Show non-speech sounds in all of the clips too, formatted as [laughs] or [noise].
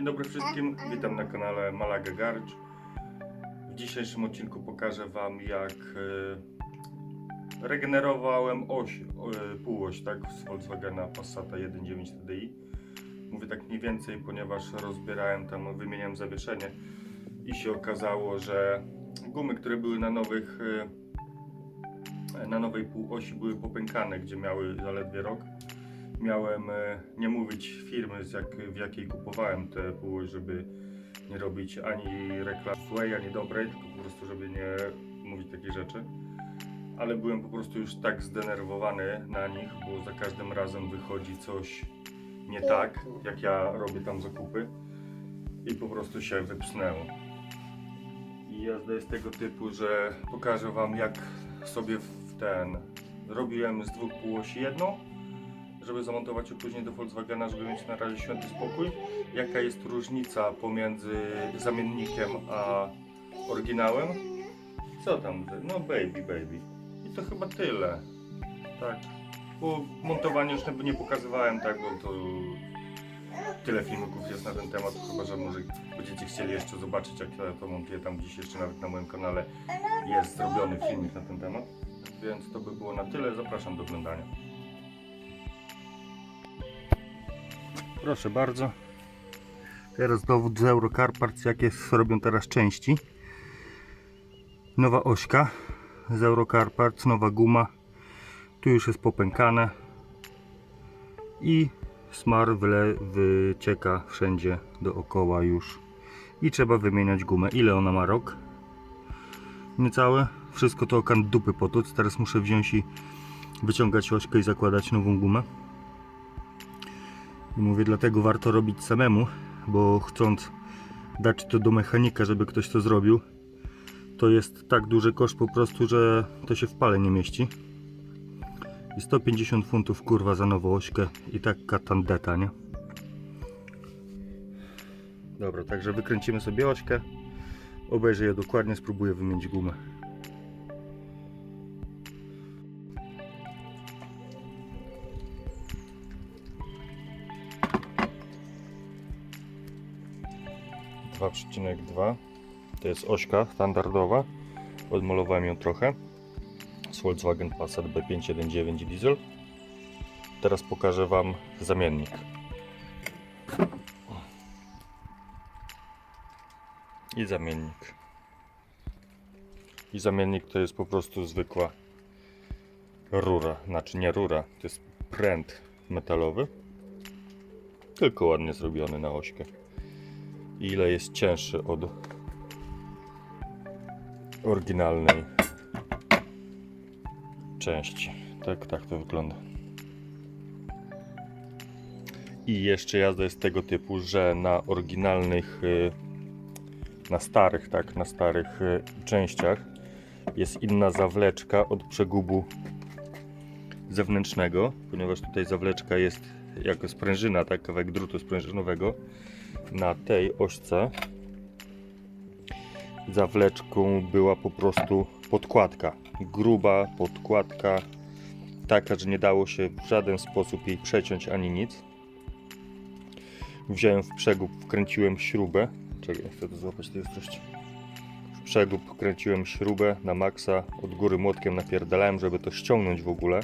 Dzień dobry wszystkim, witam na kanale Malaga Garage. W dzisiejszym odcinku pokażę Wam jak e, regenerowałem oś, e, półoś tak, z Volkswagena Passata 1.9 TDI. Mówię tak mniej więcej, ponieważ rozbierałem tam, wymieniałem zawieszenie i się okazało, że gumy, które były na nowych e, na nowej półosi były popękane, gdzie miały zaledwie rok miałem e, nie mówić firmy, z jak, w jakiej kupowałem te póły, żeby nie robić ani reklam złej, ani dobrej, tylko po prostu, żeby nie mówić takich rzeczy. Ale byłem po prostu już tak zdenerwowany na nich, bo za każdym razem wychodzi coś nie tak, jak ja robię tam zakupy i po prostu się wypsnęło. I jazda jest tego typu, że pokażę Wam jak sobie w ten robiłem z dwóch półosi jedną żeby zamontować ją później do Volkswagena, żeby mieć na razie święty spokój. Jaka jest różnica pomiędzy zamiennikiem a oryginałem? Co tam? No baby, baby. I to chyba tyle. Tak. Bo montowanie już nie pokazywałem, tak, bo to tyle filmików jest na ten temat, chyba że może będziecie chcieli jeszcze zobaczyć, jak ja to montuję tam gdzieś jeszcze nawet na moim kanale jest zrobiony filmik na ten temat. Więc to by było na tyle. Zapraszam do oglądania. Proszę bardzo. Teraz dowód z Eurocar Parts, jakie robią teraz części. Nowa ośka z Eurocar Parts, nowa guma. Tu już jest popękane. I smar wyle, wycieka wszędzie dookoła już. I trzeba wymieniać gumę. Ile ona ma rok? Niecałe. Wszystko to okan dupy potuc. Teraz muszę wziąć i wyciągać ośkę i zakładać nową gumę. I mówię, dlatego warto robić samemu, bo chcąc dać to do mechanika, żeby ktoś to zrobił, to jest tak duży koszt po prostu, że to się w pale nie mieści. I 150 funtów kurwa za nową ośkę i taka tandeta, nie? Dobra, także wykręcimy sobie ośkę, obejrzę je dokładnie, spróbuję wymienić gumę. Dwa przecinek dwa. To jest ośka standardowa. Odmalowałem ją trochę. Z Volkswagen Passat B519 diesel. Teraz pokażę Wam zamiennik. I zamiennik. I zamiennik to jest po prostu zwykła rura. Znaczy nie rura, to jest pręt metalowy. Tylko ładnie zrobiony na ośkę. Ile jest cięższy od oryginalnej części. Tak, tak to wygląda. I jeszcze jazda jest tego typu, że na oryginalnych, y, na starych, tak, na starych y, częściach jest inna zawleczka od przegubu zewnętrznego, ponieważ tutaj zawleczka jest jako sprężyna, tak, kawałek drutu sprężynowego. Na tej ośce zawleczką była po prostu podkładka. Gruba podkładka, taka, że nie dało się w żaden sposób jej przeciąć ani nic. Wziąłem w przegub, wkręciłem śrubę. Czekaj, chcę to złapać tej ostrości. W przegub wkręciłem śrubę na maksa, od góry młotkiem napierdalałem, żeby to ściągnąć w ogóle,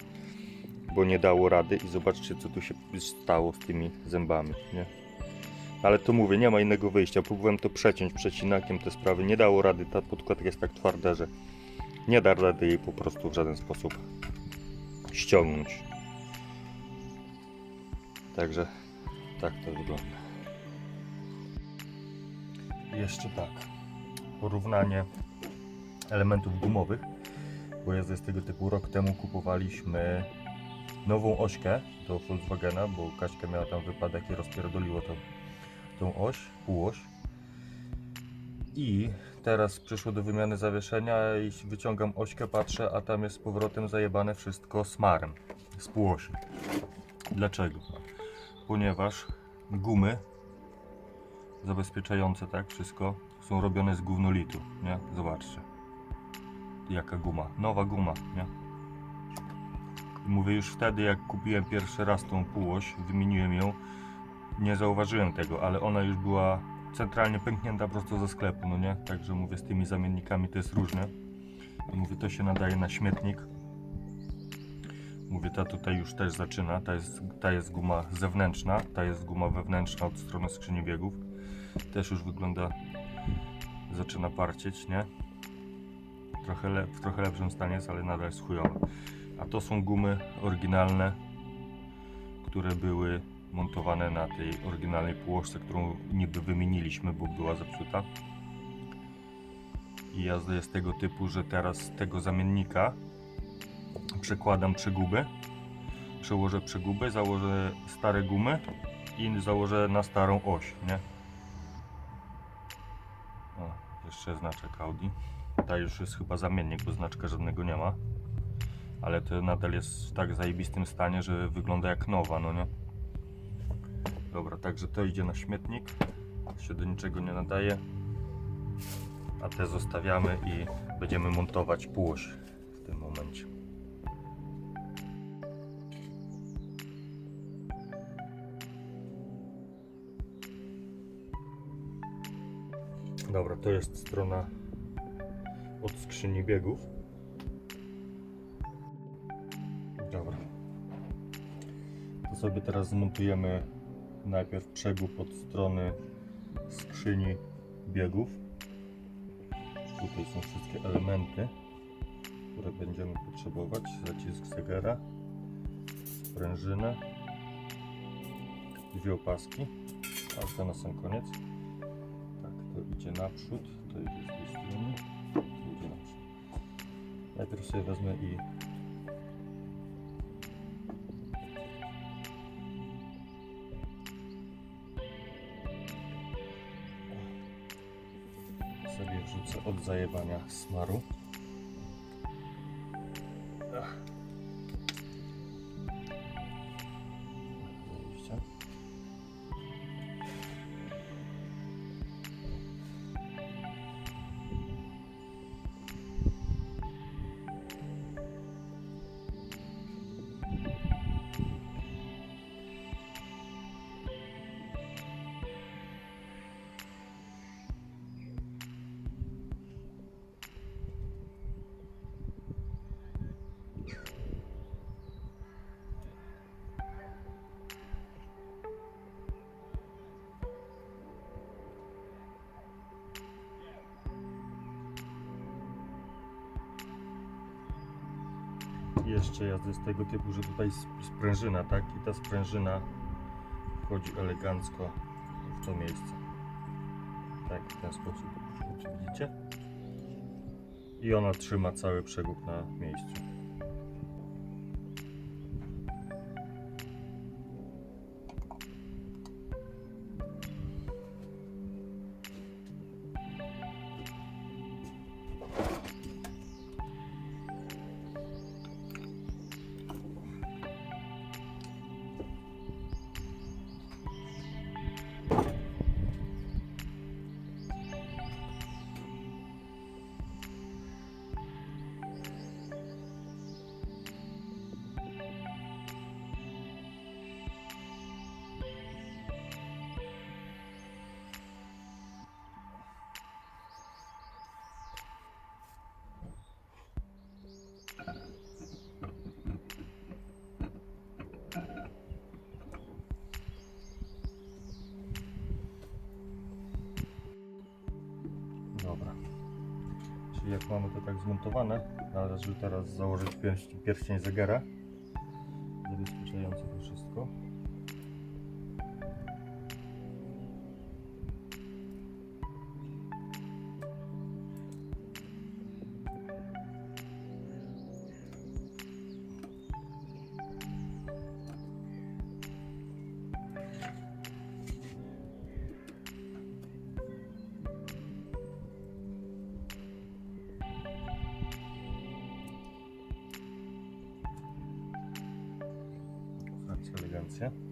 bo nie dało rady i zobaczcie co tu się stało z tymi zębami, nie? Ale to mówię, nie ma innego wyjścia. Próbowałem to przeciąć przecinakiem te sprawy. Nie dało rady. Ta podkładka jest tak twarda, że nie da rady jej po prostu w żaden sposób ściągnąć. Także tak to wygląda. Jeszcze tak. Porównanie elementów gumowych. Bo jest z tego typu rok temu kupowaliśmy nową ośkę do Volkswagena, bo Kaśka miała tam wypadek i rozpierdoliło to tą oś, półoś. I teraz przyszło do wymiany zawieszenia i wyciągam ośkę, patrzę, a tam jest z powrotem zajebane wszystko smarem z półosi. Dlaczego? Ponieważ gumy zabezpieczające tak wszystko są robione z gównolitu, nie? Zobaczcie. Jaka guma. Nowa guma, nie? Mówię już wtedy, jak kupiłem pierwszy raz tą półoś, wymieniłem ją, nie zauważyłem tego, ale ona już była centralnie pęknięta prosto ze sklepu, no nie? Także mówię, z tymi zamiennikami to jest różne. I mówię, to się nadaje na śmietnik. Mówię, ta tutaj już też zaczyna, ta jest, ta jest guma zewnętrzna, ta jest guma wewnętrzna od strony skrzyni biegów. Też już wygląda, zaczyna parcieć, nie? Trochę le, w trochę lepszym stanie jest, ale nadal jest chujowa. A to są gumy oryginalne, które były montowane na tej oryginalnej półożce, którą niby wymieniliśmy, bo była zepsuta. I jazda jest tego typu, że teraz tego zamiennika przekładam przeguby, przełożę przeguby, założę stare gumy i założę na starą oś, nie? O, jeszcze znaczek Audi. Ta już jest chyba zamiennik, bo znaczka żadnego nie ma. Ale to nadal jest w tak zajebistym stanie, że wygląda jak nowa, no nie? Dobra, także to idzie na śmietnik. Się do niczego nie nadaje. A te zostawiamy i będziemy montować półoś w tym momencie. Dobra, to jest strona od skrzyni biegów. Dobra. To sobie teraz zmontujemy najpierw przegub od strony skrzyni biegów. Tutaj są wszystkie elementy, które będziemy potrzebować. Zacisk zegara, sprężynę, dwie opaski, a to na sam koniec. Tak, to idzie naprzód, to idzie z tej strony. Najpierw sobie wezmę i sobie wrzucę od zajebania smaru. Jeszcze jazdy z tego typu, że tutaj sp- sprężyna, tak? I ta sprężyna wchodzi elegancko w to miejsce. Tak, w ten sposób. Widzicie? I ona trzyma cały przegub na miejscu. Mamy to tak zmontowane, należy teraz założyć pierścień, zegara Zobaczcie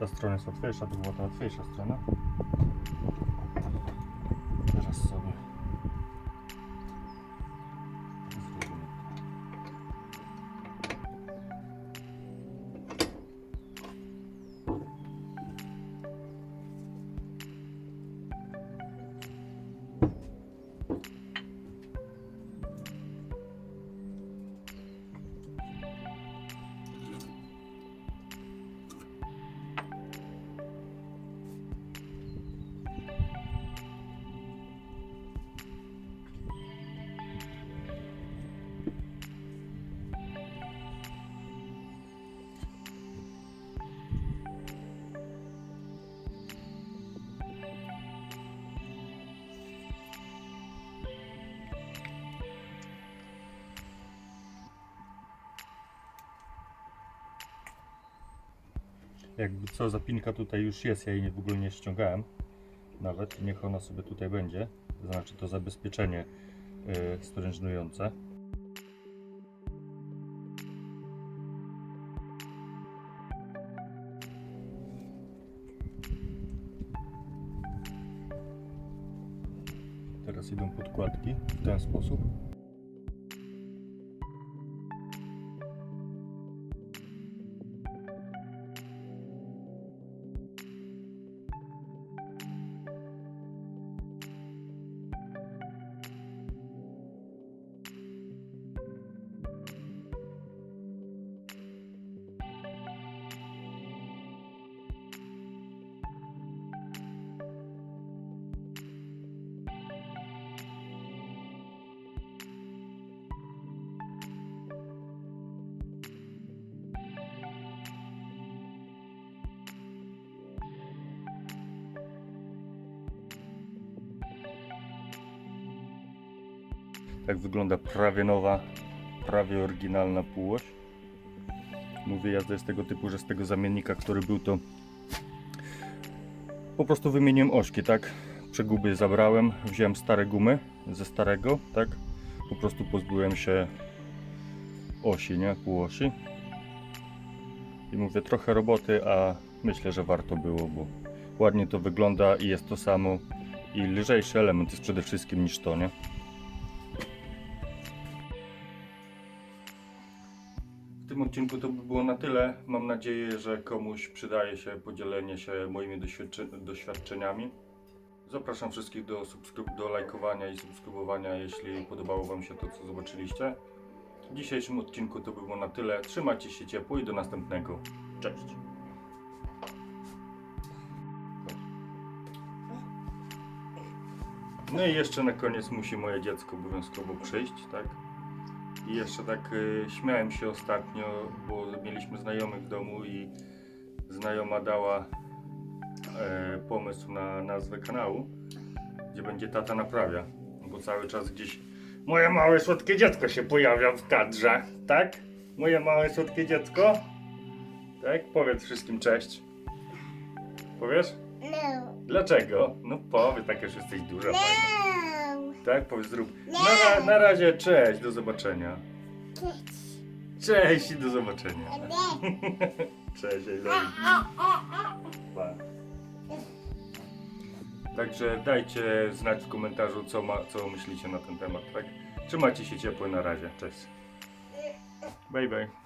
Ta strona jest łatwiejsza, to była ta łatwiejsza strona. Jakby co, zapinka tutaj już jest, ja jej w ogóle nie ściągałem. Nawet, niech ona sobie tutaj będzie. Znaczy to zabezpieczenie yy. Teraz idą podkładki w ten sposób. Tak wygląda prawie nowa, prawie oryginalna półoś. Mówię jazda jest tego typu, że z tego zamiennika, który był to po prostu wymieniłem ośki, tak? Przeguby zabrałem, wziąłem stare gumy ze starego, tak? Po prostu pozbyłem się osi, nie? Półosi. I mówię trochę roboty, a myślę, że warto było, bo ładnie to wygląda i jest to samo i lżejszy element jest przede wszystkim niż to, nie? Odcinku to by było na tyle. Mam nadzieję, że komuś przydaje się podzielenie się moimi doświadcze- doświadczeniami. Zapraszam wszystkich do, do lajkowania i subskrybowania, jeśli podobało Wam się to, co zobaczyliście. W dzisiejszym odcinku to by było na tyle. Trzymajcie się ciepło i do następnego. Cześć! No i jeszcze na koniec musi moje dziecko obowiązkowo przyjść, tak? I jeszcze tak y, śmiałem się ostatnio, bo mieliśmy znajomych w domu i znajoma dała e, pomysł na nazwę kanału, gdzie będzie tata naprawia, bo cały czas gdzieś moje małe słodkie dziecko się pojawia w kadrze, tak? Moje małe słodkie dziecko? Tak? Powiedz wszystkim cześć. Powiesz? No. Dlaczego? No powiedz, tak już jesteś duża, fajna. Tak? Powiedz, zrób. Na, na razie, cześć, do zobaczenia. Cześć i do zobaczenia. [laughs] Cześć, you. Pa. Także dajcie znać w komentarzu, co, ma, co myślicie na ten temat, tak? Trzymajcie się ciepło, na razie. Cześć. Bye, bye.